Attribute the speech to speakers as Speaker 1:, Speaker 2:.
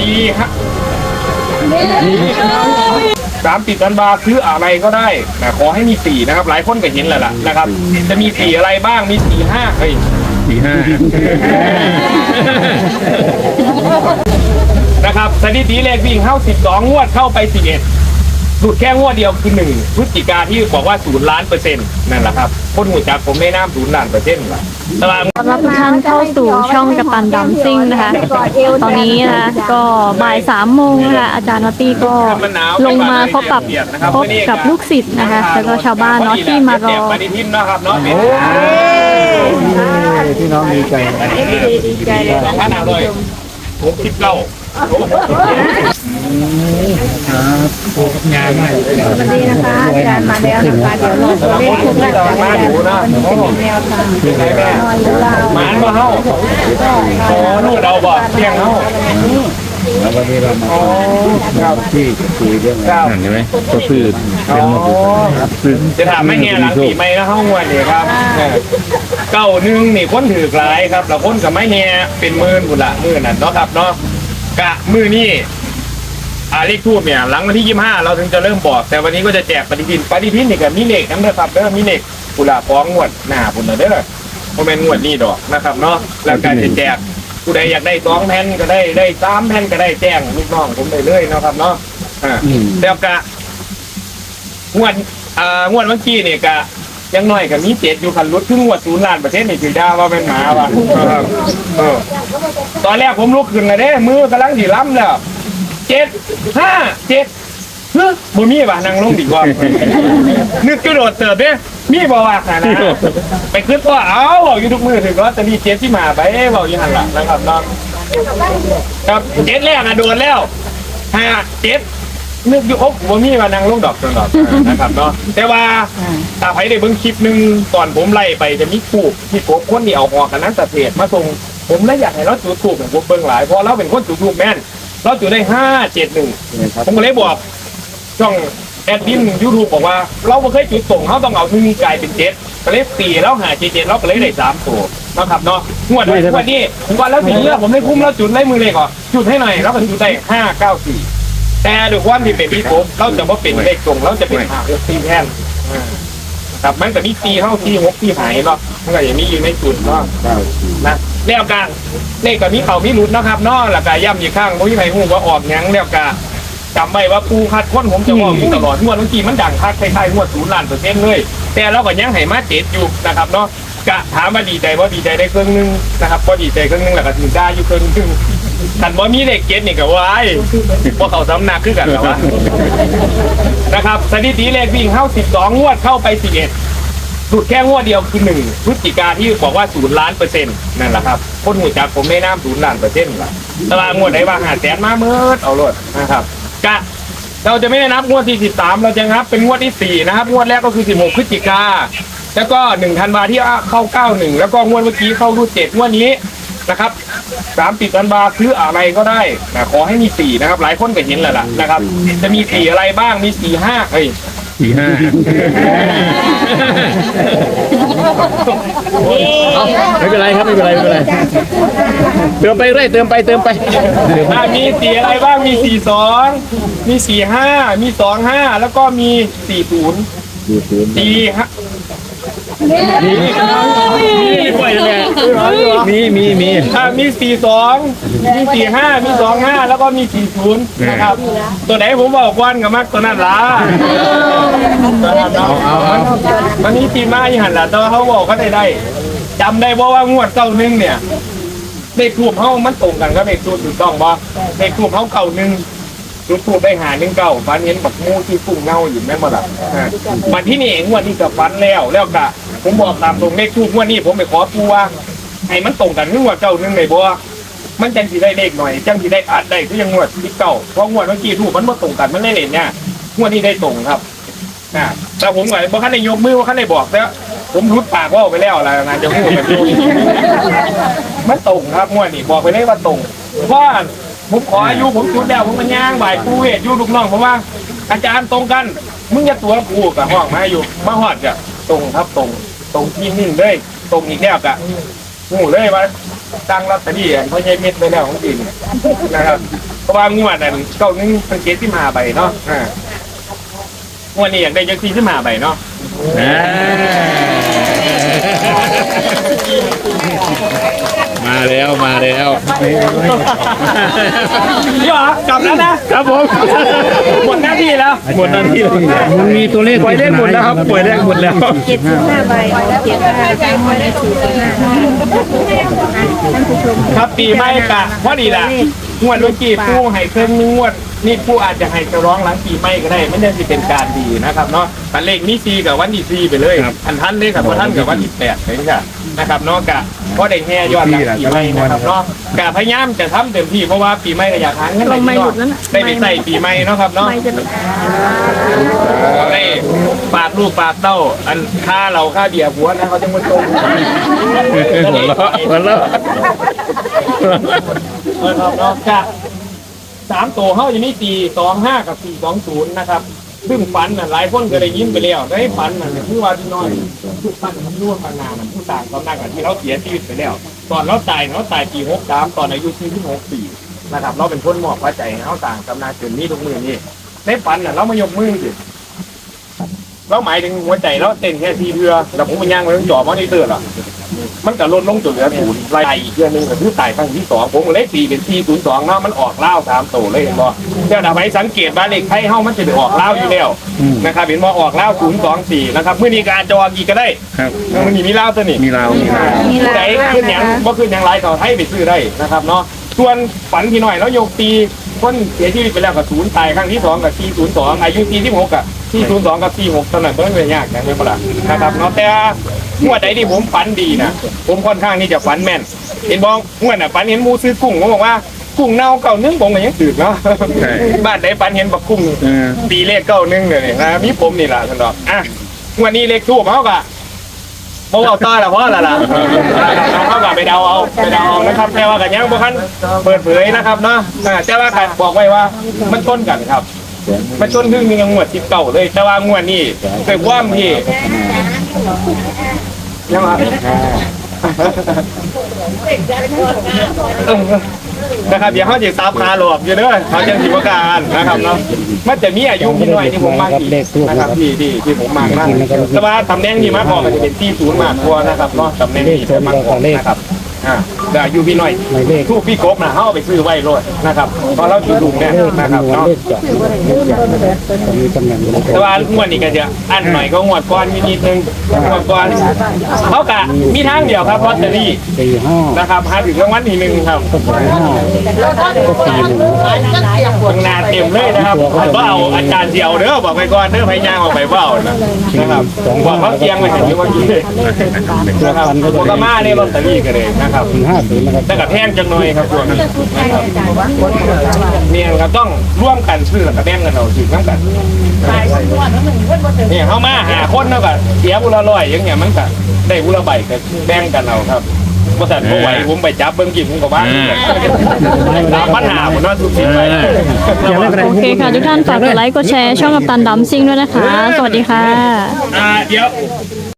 Speaker 1: ดีครับสามสิบธันวาซื้ออะไรก็ได้นะขอให้มีสี่นะครับ หลายคนก็เห็นแล้วล่ะนะครับ จะมีสี่อะไรบ้างมีสี่ห้าเฮ้ย
Speaker 2: สี่ห้า
Speaker 1: นะครับสถิติเลขวิ่งเข้า12งวดเข้าไป11หลุดแค่งวดเดียวคือหนึ่งพฤศจิกาที่บอกว่าศูนย์ล้านเปอร์เซ็นต์นั่นแหละครับ คนหูจักผมได้น้ำศูนย์ล้านเปอร์เซ็นต์ละ ตาราง
Speaker 3: ต้อนรับทุกท่านเข้าสู่ช่องกัปตันดัมซิ่งนะคะ ตอนนี้นะคะก็บ่ายสามโมงนะคะอาจารย์นอตตี้ก็ลงมาพบกับพบกับลูกศิษย์นะคะ แล้วก็ชาวบ้านเนาะที่มารอ
Speaker 1: ปฏิทินเนาะครับเนาะเป็น
Speaker 2: พี่น้องดีใจ
Speaker 1: ดีใจเลยสองพันห้าร้อยหกสิบเก้า ครับโอ้
Speaker 2: งานใหม่
Speaker 4: วันนี้นะคะอาจารย์มาแล้วนะคะเดี๋ยวรอตัวเลขทุกหลักจากอาจารย์เป็นแนวทาง
Speaker 1: เป็นไงแม่
Speaker 4: น้อยหรือเปล่า
Speaker 1: หมานมาเฮ้าโอ้นู่นเราบ่เตียงเฮ้า
Speaker 2: แล้ววันนี้เรามา
Speaker 1: อ๋อครับ
Speaker 2: ที่คุยเรื่อง
Speaker 1: ครับ
Speaker 2: นั่นใช่ไหมก็คือเป็นหมดครับ
Speaker 1: จะถามไม่เงี้ยหลังปีใหม่แล้วเข้างวดนี่ครับเก้าหนึ่งนี่คนถือกหลายครับแล้วคนกับไม่เงี้ยเป็นหมื่นบุญละหมื่นนั่นเนาะครับเนาะกะมือนี่ อาเลขทูบเนี่ย หลังวันที่ยี่ห้าเราถึงจะเริ่มบอก แต่วันนี้ก็จะแจกปฏิทินปฏิทินนี่กับมีเลขน้ำเด้อครับเด้อมีเลขบุญละฟ้องงวดหน้าบุญละเด้อโมเมนงวดนี่ดอกนะครับเนาะแล้วการจะแจกผู้ใดอยากได้สองแผ่นก็ได้ได้สามแผ่นก็ได้แจ้งลูกน้องผมได้เลยเนาะครับเนาะอ่าแล้วกะงวดอ่างวดเมื่อกี้เนี่ยกะยังน้อยกับมีเจ็ดอยู่คันรถครึ่งงวดศูนย์ล้านประเทศนี่ถือได้ว่าเป็นหมาว่ะเออเออตอนแรกผมลุกขึ้นเลยเด้มือกำลังถีล้ำแล้ว เจ็ดห้าเจ็ดเฮ้ยบ่มีว่ะนั่งลงดีกว่า นึกกระโดดเติบเด้มีบ่ว่าขนาดนั้นไปขึ้นว่าเอาบอกอยู่ทุกมือถึงว่าจะมีเจ็ดที่มาไปบอกอยู่หันหลังนะครับเนาะครับเจ็ดแรกอะโดนแล้วห้าเจ็ดนึกอยู่อกว่ามีมานั่งลงดอกจนดอกนะครับเนาะแต่ว่าถ้าใครได้เบิ่งคลิปหนึ่งตอนผมไล่ไปจะมีถูกที่ผมคนที่เอาหอกันนั้นสเทศมาส่งผมเลยอยากให้เราจุดถูกของผมเบิ่งหลายเพราะเราเป็นคนจุดถูกแม่น เราจุดได้ห้าเจ็ดหนึ่งผมก็เลยบอกช่องแอดมินยูทูบบอกว่า เราไม่เคยจุดส่งเขาต้องเอาที่มีกลายเป็นเจ็ดก็เลยตีแล้วหาเจ็ดเจ็ดเราก็เลยได้สามตัวนะครับเนาะงวดนี้งวดนี้วันแล้วถึงเรื่องผมได้คุ้มแล้วจุดไล่มือเลยก่อนจุดให้หน่อยแล้วก็จุดได้ห้าเก้าสี่แต่ด้วยความที่เป็นพี่ผมเราจะว่าเป็นเลขตรงเราจะเป็นหาหกสี่แท่นอ่าครับมันก็มีตีเข้าตีหกตีหายเนาะมันก็อย่างนี้อยู่ในจุดเนาะนะ แล้วกันเลขก็มีเขามีหลุดนะครับเนาะแล้วก็ย้ำอีกครั้งบ่มีใครฮู้ว่าออกยังแล้วก็จำไว้ว่าปูคัดคนผมจะบอกอยู่ตลอดงวดเมื่อกี้มันดังคักคล้ายๆงวดศูนย์ล้านเปอร์เซ็นต์เลย แต่เราก็ยังให้มาเจ็ดอยู่นะครับเนาะกะถามว่าดีใจว่าดีใจได้เครึ่องหนึงนะครับก็ดีใจเครึ่องหนึงแล้วก็ถึงได้อยู่ครึ่งนึงกันว่ามีเลขเจ็ดนี่ก็ว้ายพวกเขาสำนักคือกันหรอวะนะครับสถิติเลขวิ่งเข้า12งวดเข้าไป11 หลุดแค่งวดเดียวคือหนึ่งพฤศจิกาที่บอกว่าศูนย์ล้านเปอร์เซ็นต์นั่นแหละครับคนหูจักผมได้น้ำศูนย์ล้านเปอร์เซ็นต์ละตารางงวดไหนว่าหาแสนมาเมื่อเอารถนะครับกะเราจะไม่ได้นับงวดที่13เราจะนับเป็นงวดที่4นะครับ งวดแรกก็คือ16พฤศจิกาแล้วก็1ธันวาที่เข้า91แล้วก็งวดเมื่อกี้เข้ารูด7งวดนี้นะครับ30ธันวาซื้ออะไรก็ได้นะขอให้มี4นะครับ หลายคนก็เห็นแล้วล่ะนะครับ จะมี4อะไรบ้างมี4 5เอ้ย
Speaker 2: สี่ห้าไม่เป็นไรครับไม่เป็นไรไม่เป็นไร เติมไปเรื่อยเติมไปเติมไปเติมไป
Speaker 1: อะมีสีอะไรบ้างมีสี่สองมีสี่ห้ามีสองห้าแล้วก็มีสี่ศูนย์
Speaker 2: ดูศูนย์
Speaker 1: สี่ห้า
Speaker 2: มีมีปล่อยเลยมีมีมี
Speaker 1: อะมีสี่สองมีสี่ห้ามีสองห้าแล้วก็มีสี่ศูนย์นะครับ ตัวไหนผมบอกวันกับมักตัวนั้นละตัวนั้น
Speaker 2: เอา
Speaker 1: เอา
Speaker 2: เอา
Speaker 1: มันนี้ทีมาอยู่หันละแต่ว่าเขาบอกเขาได้ได้จำได้เพราะว่างวดเก้าหนึ่งเนี่ยเลขทูบเขามันตรงกันก็เลขทูบถูกต้องป่ะเลขทูบเขาเก้าหนึ่งรูปทูบได้หาหนึ่งเก้าฟันเห็นบักมูที่ฟุ้งเงาอยู่แม่นบ่ล่ะอ่าที่นี่เองงวันนี้กับฟันแล้วแล้วกะ ผมบอกตามตรงเลขทูบงวันนี้ผมไปขอปูว่าให้มันตรงกันนึกว่าเก้าหนึ่งเลยบ่มันจังสิได้เลขหน่อย จังสิได้อัดได้คือยังงวดที่เก้าเพราะงวดเมื่อกี้ทูบมันบ่ตรงกันมันเลยเล่นเนี่ยงวดนี้ได้ตรงครับอ่าแต่ผมก็บ่คันได้ยกมือบ่คันได้บอกแล้วผมรุดปากว่าไปแล้วล่ะนะจะพูดแบบนี้มันตรงครับงวดนี้บอกไปเลยว่าตรงว่าผมขออายุผมจุดแล้วผมมันย่างบ่ายปูเวทอยู่ลูกน้องผมว่าอาจารย์ตรงกัน มึงจะตัวกูกับห้องมาอยู่มาหอดกะตรงครับตรง ตรงที่นิ่งเลยตรงอีกแนวกะหูเลยว่าตั้งรับตอรี่อันเขาใช้เม็ดไปแล้วของจริงนะครับเพราะว่างวดนั้นเก้านึงเป็นเกตที่มาใบเนาะอ่างวดนี้อยากได้ยักษ์ที่มาใบเนาะ
Speaker 2: อ่า มาแล้วมาแล้ว
Speaker 1: พี่หรอกลับแล้วนะครับ
Speaker 2: ผม
Speaker 1: หมดหน้าที่แล้ว
Speaker 2: หมดหน้าที่แล้ว
Speaker 5: มันมีตัวเลข
Speaker 2: ปล่อยเลขหมดแล้วครับปล่อยเลขหมดแล้ว
Speaker 4: เจ็ดสิบห้าใบเจ็ดห้าใบไม่ได้สี่สิบห้าท่านผู้ชม
Speaker 1: ครับปีใหม่กะพอดีละงวดเมื่อกี้ผู้ให้เพิ่มงวดนี่ผู้อาจจะให้จะร้องหลังปีใหม่ก็ได้ไม่ได้สิเป็นการดีนะครับเนาะแต่เลขนี้ซีกับวันที่ซีไปเลย
Speaker 2: ครับ
Speaker 1: อันท่านเลขกับท่านกับวันที่แปดเลยค่ะ นะครับเนาะกะก็ได้แห่ยอดหลังปีใหม่นะครับเนาะกะพยายามจะทำเต็มที่เพราะว่าปีใหม่ก็อยากหาเงิน
Speaker 3: ลงไม่หลุดแล้วน่ะ
Speaker 1: ได้ไปใส่ปีใหม่เนาะครับเนาะ
Speaker 3: ไม่จะ
Speaker 1: ได้ฝากลูกฝากเต้า อันค่าเราค่าเดียหัวนะเขาจะมาตรง
Speaker 2: หัวเราะหัวเราะ
Speaker 1: เออครับเนาะกะสามตัวเขาจะมีสี่สองห้ากับสี่สองศูนย์นะครับ ซึ่งฝันน่ะหลายคนก็ได้ยินไปแล้วได้ฝันน่ะคือว่าที่น้อยทุกฝันมันร่วมมานานน่ะผู้ ต่างกันนั้นกับที่เราเสียชีวิตไปแล้ว ตอนเราตายเราตายปีหกสามตอนอายุที่หกปีนะครับ เราเป็นคนมอบพระใจให้เขาต่างกำนาจนนี้ทุกมือนี่ในฝันน่ะเรามายกมือสิเราหมายถึงหัวใจเราเต้นแค่ทีเรือแล้วผมมันย่างไปต้องจ่อมอนิเตอร์หรอ มันก็ลดลงจนเหลือศูนย์ไล่อีกเดือนหนึงก็คือตายครั้งที่สองผมก็เลขสี่เป็นสี่ศูนย์สองเนาะมันออกเล่าสามตัวเลยเห็นบ่เจ้าดาไว้สังเกตว่าเลขไทยเฮามันจะไปออกเล่าอยู่แล้วนะครับเห็นบ่ออกเล่าศูนย์สองสี่นะครับเมื่อนี้การจออีกก็ได้
Speaker 2: ครับ
Speaker 1: มันมีมีเล่าตัวนี้
Speaker 2: มีเรามีเรา
Speaker 4: มีหลา
Speaker 1: ใจ
Speaker 4: ยมาก
Speaker 1: ขึ้นอย่าง
Speaker 4: นะคะ
Speaker 1: บ่ขึ้นอย่างไรต่อให้ไปซื้อได้นะครับเนาะส่วนฝันพี่หน่อยแล้วโยกตีคนเสียชีวิตไปแล้วกับศูนย์ตายครั้งที่สองกับที่ศูนย์สองอายุที่ที่หกกับ ที่ศูนย์สองกับที่หกตอนนั้นเพิ่งเลยยากกันเลยปะล่ะนะครับเนาะแต่งวดใดที่ผมฝันดีนะผมค่อนข้างที่จะฝันแม่น เห็นบ้องงวดน่ะฝันเห็นหมูซื้อกุ้งผมบอกว่ากุ้งเน่าเก่านึ่งผมก็ยังตื่นเนาะ
Speaker 2: ใช่
Speaker 1: บ้านไหนฝันเห็นบักกุ้ง
Speaker 2: เออ
Speaker 1: ตีเลขเก้าหนึ่งเลยนี่นะมีผมนี่แหละท่านดอกอะงวันนี้เลขทูบเขากะเพราะว่าต้าละเพราะอะไรล่ะเขากะไปเดาเอาไปเดาเอานะครับแต่ว่ากันยังบ่คันเปิดเผยนะครับเนาะอ่าแต่ว่ากันบอกไว้ว่ามันต้นกันครับ มันต้นครึ่งหนึงยังงวดสิบเก้าเลย แต่ว่างวดนี้เคยว่าพี่ยังไงนะครับเดี๋ยวเขาจะตามคาหลอกอยู่เด้อเขาจะสิบประการนะครับเนาะมันจะมีอายุพี่น้อยที่ผมมากอีกนะครับที่ที่ที่ผมมากนะแต่ว่าตำแหน่งที่มากพอมันจะเป็นที่ศูนย์มากกว่านะครับเนาะตำแหน่งที่จะมากกว่านะครับ อ่าแต่อายุพี่น้อยทูกพี่กบนะเขาเอาไปซื้อไว้รถนะครับเพราะเราจุดลุงเนี่ยนะครับเนาะ
Speaker 5: มีตำแหน่งอยู่ใน
Speaker 1: แต่ว่างวดนี้ก็จะอันหน่อยก็งวดก้อนมีนิดนึงงวดก้อนเขากะมีทางเดียวครับลอตเตอรี่
Speaker 5: สี่ห้า
Speaker 1: นะครับหาถึงรางวัลที่หนึ่งครับ
Speaker 5: ห้าก็สี่หนึ่ง
Speaker 1: ข้างหน้าเต็มเลยนะครับว่าเอาอาจารย์เดียวเด้อบอกไปก่อนเด้อพยายามออกไปเบ้านะนะครับบอกเขาเตียงไว้ถึงวันนี้นะครับโปรมาเนี่ยลอตเตอรี่กันเลยนะครับ
Speaker 5: ถึงห้าศูนย์นะครับ
Speaker 1: แต่กับแพงจังหน่อยครับพวกนี้เนี่ยครับต้องร่วมกันซื้อกับแบ่งกันเอาถึงน้ำกันเนี่ยเขามาหาคนแล้วก็เสียบุละร้อยอย่างเงี้ยมันก็ได้บุละใบก็แบ่งกันเอาครับบริษัทบ่ไหวผมไปจับเบิ้งกินผมก็ว่าตามปัญหาผมว่าสุดที่ไป
Speaker 3: โอเคค่ะทุกท่านฝากกดไลค์กดแชร์ช่องกับตันดัมซิงด้วยนะคะ สวัสดีค่ะ
Speaker 1: อ่าเดี๋ยว